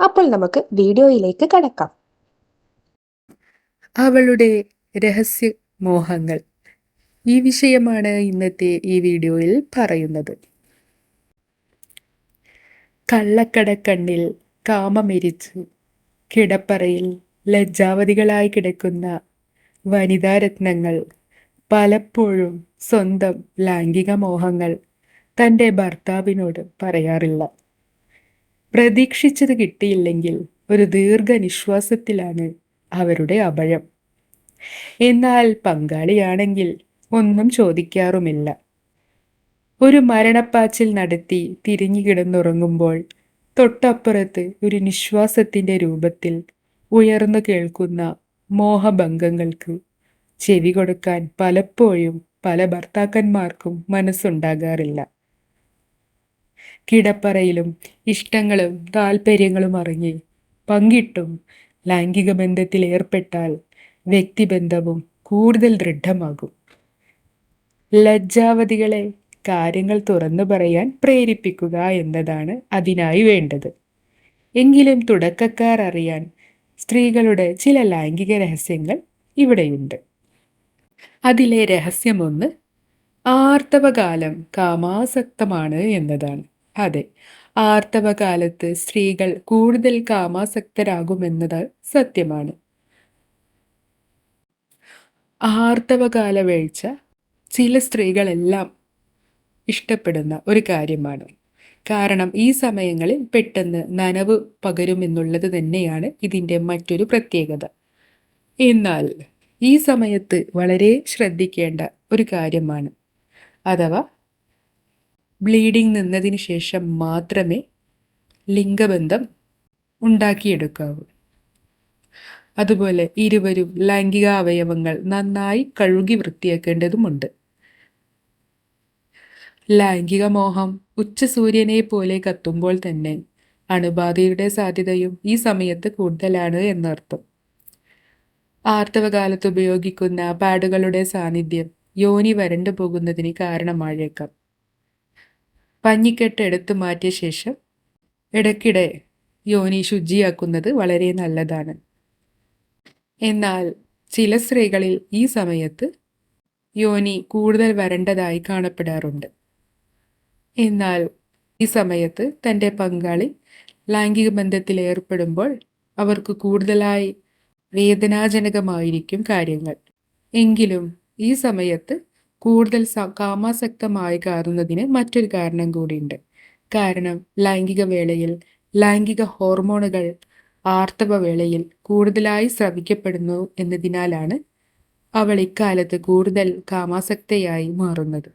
അപ്പോൾ നമുക്ക് വീഡിയോയിലേക്ക് കടക്കാം. അവളുടെ രഹസ്യ മോഹങ്ങൾ ഈ വിഷയമാണ് ഇന്നത്തെ ഈ വീഡിയോയിൽ പറയുന്നത്. കള്ളക്കടക്കണ്ണിൽ കാമമെരിച്ച്. കിടപ്പറയിൽ ലജ്ജാവതികളായി കിടക്കുന്ന വനിതാരത്നങ്ങൾ പലപ്പോഴും സ്വന്തം ലൈംഗിക മോഹങ്ങൾ തന്റെ ഭർത്താവിനോട് പറയാറില്ല. പ്രതീക്ഷിച്ചത് കിട്ടിയില്ലെങ്കിൽ ഒരു ദീർഘനിശ്വാസത്തിലാണ് അവരുടെ അഭയം എന്നാൽ പങ്കാളിയാണെങ്കിൽ ഒന്നും ചോദിക്കാറുമില്ല. ഒരു മരണപ്പാച്ചിൽ നടത്തി തിരിഞ്ഞു കിടന്നുറങ്ങുമ്പോൾ തൊട്ടപ്പുറത്ത് ഒരു നിശ്വാസത്തിന്റെ രൂപത്തിൽ ഉയർന്നു കേൾക്കുന്ന മോഹഭംഗങ്ങൾക്ക് ചെവി കൊടുക്കാൻ പലപ്പോഴും പല ഭർത്താക്കന്മാർക്കും മനസ്സുണ്ടാകാറില്ല. കിടപ്പറയിലും ഇഷ്ടങ്ങളും താല്പര്യങ്ങളും അറിഞ്ഞ് പങ്കിട്ടും ലൈംഗിക ബന്ധത്തിൽ ഏർപ്പെട്ടാൽ വ്യക്തിബന്ധവും കൂടുതൽ ദൃഢമാകും. ലജ്ജാവതികളെ കാര്യങ്ങൾ തുറന്നു പറയാൻ പ്രേരിപ്പിക്കുക എന്നതാണ് അതിനായി വേണ്ടത്. എങ്കിലും തുടക്കക്കാർ അറിയാൻ സ്ത്രീകളുടെ ചില ലൈംഗിക രഹസ്യങ്ങൾ ഇവിടെയുണ്ട്. അതിലെ രഹസ്യമൊന്ന് ആർത്തവകാലം കാമാസക്തമാണ് എന്നതാണ്. അതെ ആർത്തവകാലത്ത് സ്ത്രീകൾ കൂടുതൽ കാമാസക്തരാകുമെന്നത് സത്യമാണ്. ആർത്തവകാല വീഴ്ച ചില സ്ത്രീകളെല്ലാം ഇഷ്ടപ്പെടുന്ന ഒരു കാര്യമാണ്. കാരണം ഈ സമയങ്ങളിൽ പെട്ടെന്ന് നനവ് പകരുമെന്നുള്ളത് തന്നെയാണ് ഇതിന്റെ മറ്റൊരു പ്രത്യേകത. എന്നാൽ ഈ സമയത്ത് വളരെ ശ്രദ്ധിക്കേണ്ട ഒരു കാര്യമാണ്. അഥവാ ബ്ലീഡിംഗ് നിന്നതിന് ശേഷം മാത്രമേ ലിംഗബന്ധം ഉണ്ടാക്കിയെടുക്കാവൂ. അതുപോലെ ഇരുവരും ലൈംഗിക അവയവങ്ങൾ നന്നായി കഴുകി വൃത്തിയാക്കേണ്ടതുമുണ്ട്. ലൈംഗിക മോഹം ഉച്ചസൂര്യനെ പോലെ കത്തുമ്പോൾ തന്നെ അണുബാധയുടെ സാധ്യതയും ഈ സമയത്ത് കൂടുതലാണ് എന്നർത്ഥം. ആർത്തവകാലത്ത് ഉപയോഗിക്കുന്ന പാഡുകളുടെ സാന്നിധ്യം യോനി വരണ്ടു പോകുന്നതിന് കാരണമായേക്കാം പഞ്ഞിക്കെട്ട് എടുത്തു മാറ്റിയ ശേഷം ഇടയ്ക്കിടെ യോനി ശുചിയാക്കുന്നത് വളരെ നല്ലതാണ്. എന്നാൽ ചില സ്ത്രീകളിൽ ഈ സമയത്ത് യോനി കൂടുതൽ വരണ്ടതായി കാണപ്പെടാറുണ്ട്. എന്നാൽ ഈ സമയത്ത് തന്റെ പങ്കാളി ലൈംഗിക ബന്ധത്തിൽ ഏർപ്പെടുമ്പോൾ അവർക്ക് കൂടുതലായി വേദനാജനകമായിരിക്കും കാര്യങ്ങൾ. എങ്കിലും ഈ സമയത്ത് കൂടുതൽ കാമാസക്തമായി കാറുന്നതിന് മറ്റൊരു കാരണം കൂടിയുണ്ട്. കാരണം ലൈംഗിക വേളയിൽ ലൈംഗിക ഹോർമോണുകൾ ആർത്തവ വേളയിൽ കൂടുതലായി സ്രവിക്കപ്പെടുന്നു എന്നതിനാലാണ് അവൾ ഇക്കാലത്ത് കൂടുതൽ കാമാസക്തയായി മാറുന്നത്.